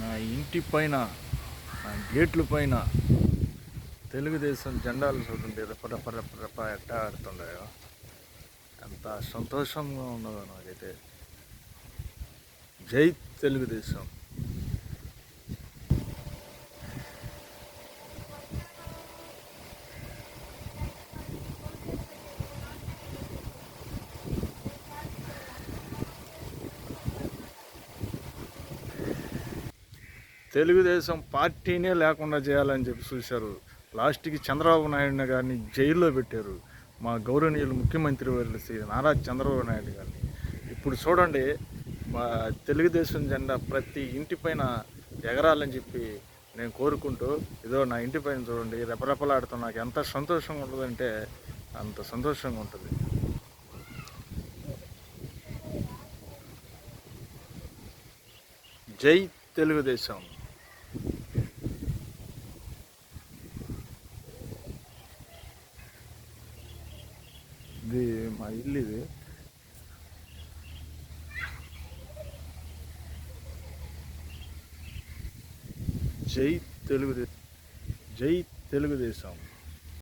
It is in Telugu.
నా ఇంటి పైన నా గేట్ల పైన తెలుగుదేశం జెండాలు చూడండి రప రప ఎట్టా ఆడుతుండయో. ఎంత సంతోషంగా ఉన్నదో నాకైతే. జై తెలుగుదేశం. తెలుగుదేశం పార్టీనే లేకుండా చేయాలని చెప్పి చూశారు. లాస్ట్కి చంద్రబాబు నాయుడు గారిని జైల్లో పెట్టారు. మా గౌరవనీయులు ముఖ్యమంత్రి వర్యులు శ్రీ నారా చంద్రబాబు నాయుడు గారిని. ఇప్పుడు చూడండి మా తెలుగుదేశం జెండా ప్రతి ఇంటి పైన ఎగరాలని చెప్పి నేను కోరుకుంటూ ఏదో నా ఇంటి పైన చూడండి రెపరెపలాడుతూ నాకు ఎంత సంతోషంగా ఉంటుందంటే అంత సంతోషంగా ఉంటుంది. జై తెలుగుదేశం. ఇది మా ఇల్లు ఇది జై తెలుగుదేశం జై తెలుగుదేశం